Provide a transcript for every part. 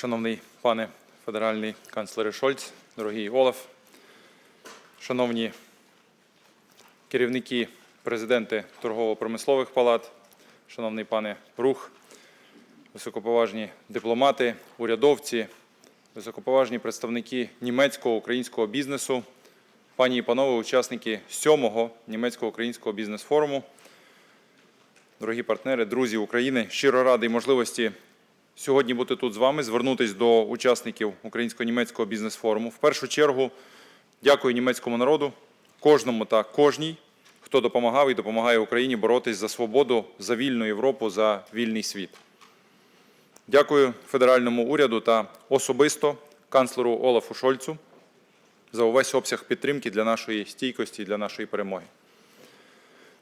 Шановний пане федеральний канцлере Шольц, дорогий Олаф, шановні керівники, президенти торгово-промислових палат, шановний пане Рух, високоповажні дипломати, урядовці, високоповажні представники німецького українського бізнесу, пані і панове, учасники сьомого німецько-українського бізнес-форуму, дорогі партнери, друзі України, щиро радий можливості сьогодні бути тут з вами, звернутися до учасників українсько-німецького бізнес-форуму. В першу чергу дякую німецькому народу, кожному та кожній, хто допомагав і допомагає Україні боротись за свободу, за вільну Європу, за вільний світ. Дякую федеральному уряду та особисто канцлеру Олафу Шольцу за увесь обсяг підтримки для нашої стійкості для нашої перемоги.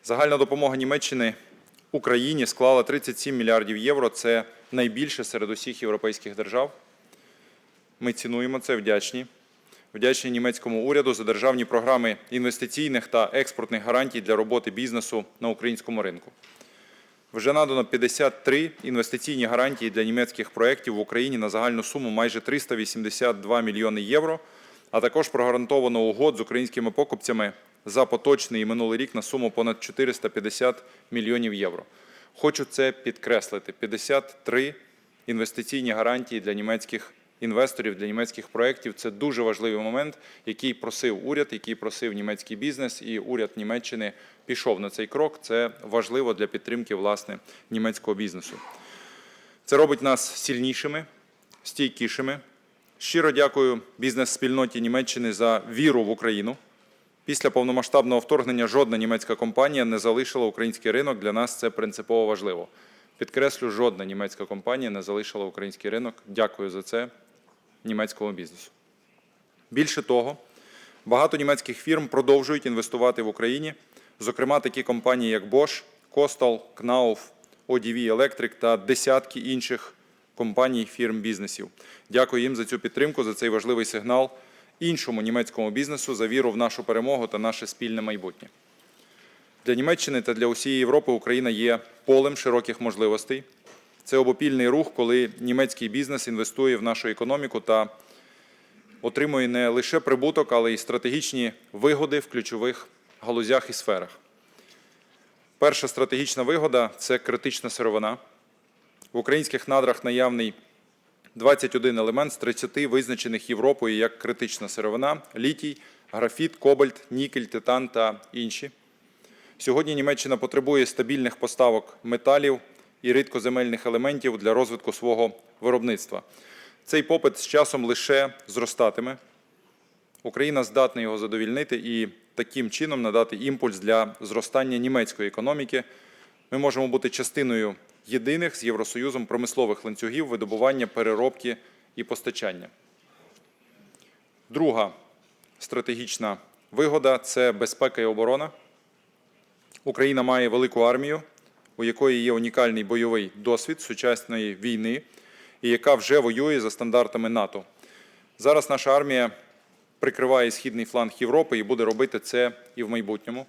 Загальна допомога Німеччини Україні склала 37 мільярдів євро. Це найбільше серед усіх європейських держав. Ми цінуємо це, вдячні. Вдячні німецькому уряду за державні програми інвестиційних та експортних гарантій для роботи бізнесу на українському ринку. Вже надано 53 інвестиційні гарантії для німецьких проєктів в Україні на загальну суму майже 382 мільйони євро, а також прогарантовано угод з українськими покупцями за поточний і минулий рік на суму понад 450 мільйонів євро. Хочу це підкреслити: 53 інвестиційні гарантії для німецьких інвесторів, для німецьких проєктів. Це дуже важливий момент, який просив уряд, який просив німецький бізнес, і уряд Німеччини пішов на цей крок. Це важливо для підтримки власне німецького бізнесу. Це робить нас сильнішими, стійкішими. Щиро дякую бізнес-спільноті Німеччини за віру в Україну. Після повномасштабного вторгнення жодна німецька компанія не залишила український ринок. Для нас це принципово важливо. Підкреслю, жодна німецька компанія не залишила український ринок. Дякую за це німецькому бізнесу. Більше того, багато німецьких фірм продовжують інвестувати в Україні, зокрема такі компанії, як Bosch, Kostal, Knauf, ODV Electric та десятки інших компаній, фірм, бізнесів. Дякую їм за цю підтримку, за цей важливий сигнал іншому німецькому бізнесу за віру в нашу перемогу та наше спільне майбутнє. Для Німеччини та для усієї Європи Україна є полем широких можливостей. Це обопільний рух, коли німецький бізнес інвестує в нашу економіку та отримує не лише прибуток, але й стратегічні вигоди в ключових галузях і сферах. Перша стратегічна вигода це критична сировина. В українських надрах наявний 21 елемент з 30 визначених Європою як критична сировина: літій, графіт, кобальт, нікель, титан та інші. Сьогодні Німеччина потребує стабільних поставок металів і рідкоземельних елементів для розвитку свого виробництва. Цей попит з часом лише зростатиме. Україна здатна його задовільнити і таким чином надати імпульс для зростання німецької економіки. Ми можемо бути частиною єдиних з Євросоюзом промислових ланцюгів видобування, переробки і постачання. Друга стратегічна вигода це безпека і оборона. Україна має велику армію, у якої є унікальний бойовий досвід сучасної війни, і яка вже воює за стандартами НАТО. Зараз наша армія прикриває східний фланг Європи і буде робити це і в майбутньому.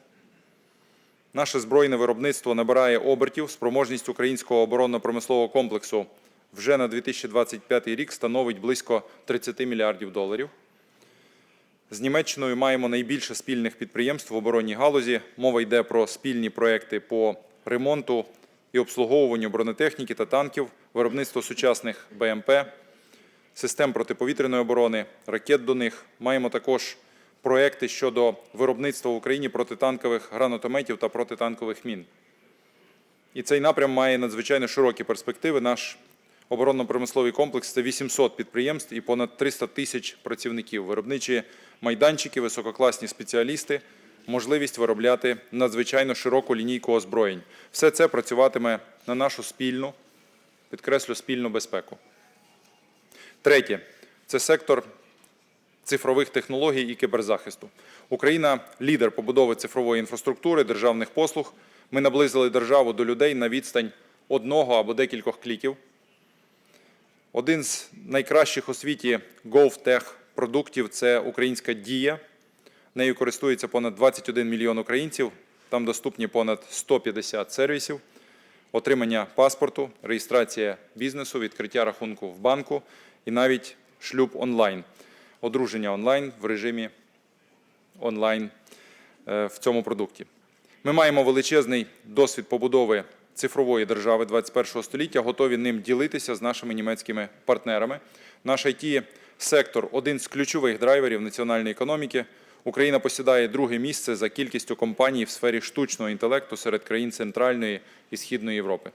Наше збройне виробництво набирає обертів. Спроможність українського оборонно-промислового комплексу вже на 2025 рік становить близько 30 мільярдів доларів. З Німеччиною маємо найбільше спільних підприємств в оборонній галузі. Мова йде про спільні проекти по ремонту і обслуговуванню бронетехніки та танків, виробництво сучасних БМП, систем протиповітряної оборони, ракет до них. Маємо також проекти щодо виробництва в Україні протитанкових гранатометів та протитанкових мін. І цей напрям має надзвичайно широкі перспективи. Наш оборонно-промисловий комплекс це 800 підприємств і понад 300 тисяч працівників, виробничі майданчики, висококласні спеціалісти, можливість виробляти надзвичайно широку лінійку озброєнь. Все це працюватиме на нашу спільну, підкреслю, спільну безпеку. Третє це сектор цифрових технологій і кіберзахисту. Україна лідер побудови цифрової інфраструктури, державних послуг. Ми наблизили державу до людей на відстань одного або декількох кліків. Один з найкращих у світі GovTech продуктів це українська дія. Нею користується понад 21 мільйон українців. Там доступні понад 150 сервісів, отримання паспорту, реєстрація бізнесу, відкриття рахунку в банку і навіть шлюб онлайн, одруження онлайн в режимі онлайн е, в цьому продукті. Ми маємо величезний досвід побудови цифрової держави 21 століття, готові ним ділитися з нашими німецькими партнерами. Наш it сектор один з ключових драйверів національної економіки. Україна посідає друге місце за кількістю компаній в сфері штучного інтелекту серед країн Центральної і Східної Європи.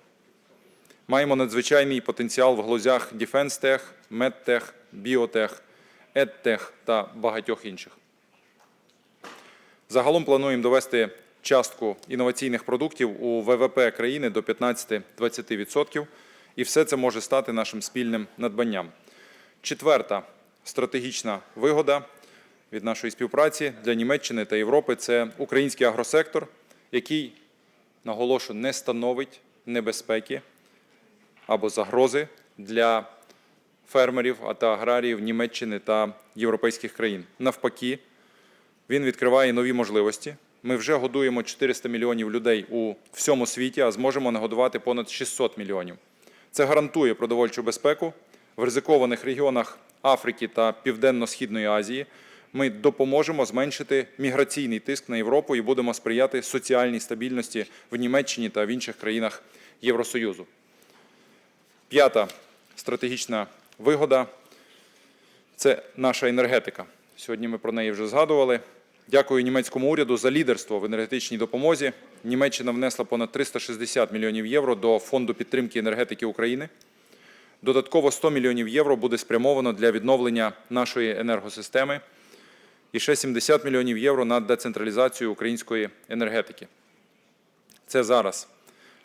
Маємо надзвичайний потенціал в галузях Defense Tech, MedTech, Biotech, EdTech та багатьох інших. Загалом плануємо довести частку інноваційних продуктів у ВВП країни до 15-20%, і все це може стати нашим спільним надбанням. Четверта стратегічна вигода від нашої співпраці для Німеччини та Європи це український агросектор, який, наголошую, не становить небезпеки або загрози для фермерів та аграріїв Німеччини та європейських країн. Навпаки, він відкриває нові можливості. Ми вже годуємо 400 мільйонів людей у всьому світі, а зможемо нагодувати понад 600 мільйонів. Це гарантує продовольчу безпеку в ризикованих регіонах Африки та Південно-Східної Азії. Ми допоможемо зменшити міграційний тиск на Європу і будемо сприяти соціальній стабільності в Німеччині та в інших країнах Євросоюзу. П'ята стратегічна вигода це наша енергетика. Сьогодні ми про неї вже згадували. Дякую німецькому уряду за лідерство в енергетичній допомозі. Німеччина внесла понад 360 мільйонів євро до фонду підтримки енергетики України. Додатково 100 мільйонів євро буде спрямовано для відновлення нашої енергосистеми і ще 70 мільйонів євро на децентралізацію української енергетики. Це зараз.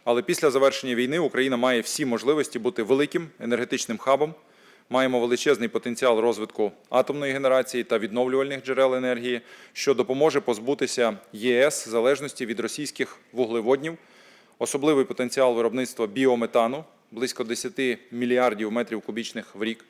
Але після завершення війни Україна має всі можливості бути великим енергетичним хабом. Маємо величезний потенціал розвитку атомної генерації та відновлювальних джерел енергії, що допоможе позбутися ЄС залежності від російських вуглеводнів, особливий потенціал виробництва біометану близько 10 мільярдів метрів кубічних в рік.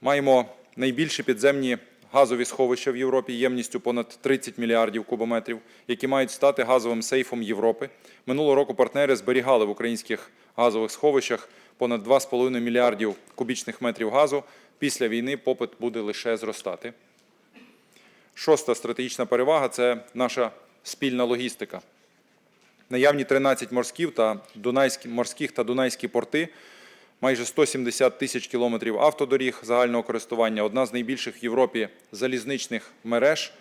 Маємо найбільші підземні газові сховища в Європі ємністю понад 30 мільярдів кубометрів, які мають стати газовим сейфом Європи. Минулого року партнери зберігали в українських газових сховищах понад 2,5 мільярдів кубічних метрів газу. Після війни попит буде лише зростати. Шоста стратегічна перевага це наша спільна логістика. Наявні 13 морських та дунайські, морських та дунайські порти, майже 170 тисяч кілометрів автодоріг загального користування, одна з найбільших в Європі залізничних мереж.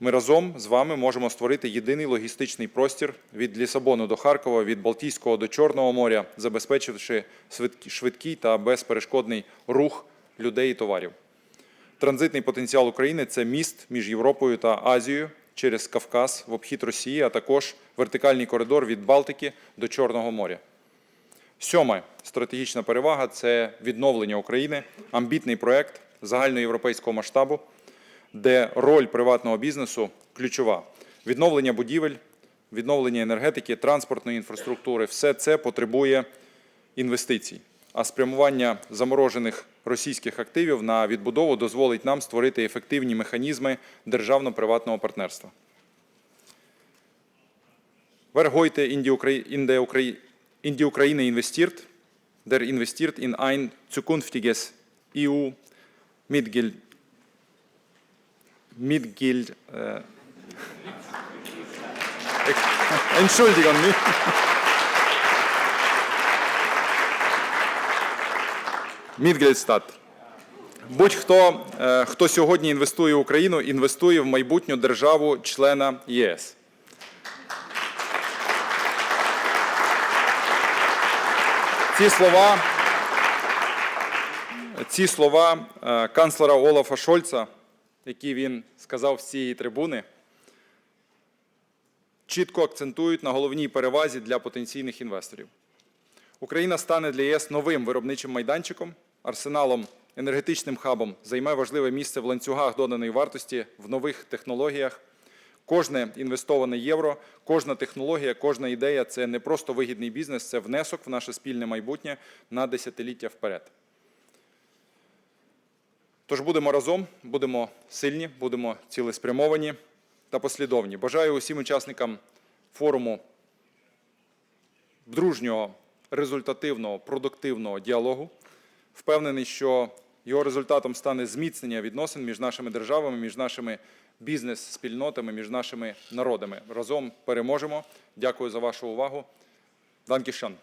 Ми разом з вами можемо створити єдиний логістичний простір від Лісабону до Харкова, від Балтійського до Чорного моря, забезпечивши швидкий- та безперешкодний рух людей і товарів. Транзитний потенціал України це міст між Європою та Азією через Кавказ в обхід Росії, а також вертикальний коридор від Балтики до Чорного моря. Сьома стратегічна перевага це відновлення України, амбітний проект загальноєвропейського масштабу, де роль приватного бізнесу ключова. Відновлення будівель, відновлення енергетики, транспортної інфраструктури все це потребує інвестицій. А спрямування заморожених російських активів на відбудову дозволить нам створити ефективні механізми державно-приватного партнерства. Heute in die, Ukra in, die Ukraine investiert, der investiert. Mitglied äh, Entschuldigung. Мідгельстат. Будь-хто, е, хто сьогодні інвестує в Україну, інвестує в майбутню державу члена ЄС. Ці слова, ці слова е, канцлера Олафа Шольца, які він сказав з цієї трибуни, чітко акцентують на головній перевазі для потенційних інвесторів. Україна стане для ЄС новим виробничим майданчиком, арсеналом, енергетичним хабом, займе важливе місце в ланцюгах доданої вартості в нових технологіях. Кожне інвестоване євро, кожна технологія, кожна ідея це не просто вигідний бізнес, це внесок в наше спільне майбутнє на десятиліття вперед. Тож будемо разом, будемо сильні, будемо цілеспрямовані та послідовні. Бажаю усім учасникам форуму дружнього, результативного, продуктивного діалогу. Впевнений, що його результатом стане зміцнення відносин між нашими державами, між нашими бізнес-спільнотами, між нашими народами. Разом переможемо. Дякую за вашу увагу. Данкішан.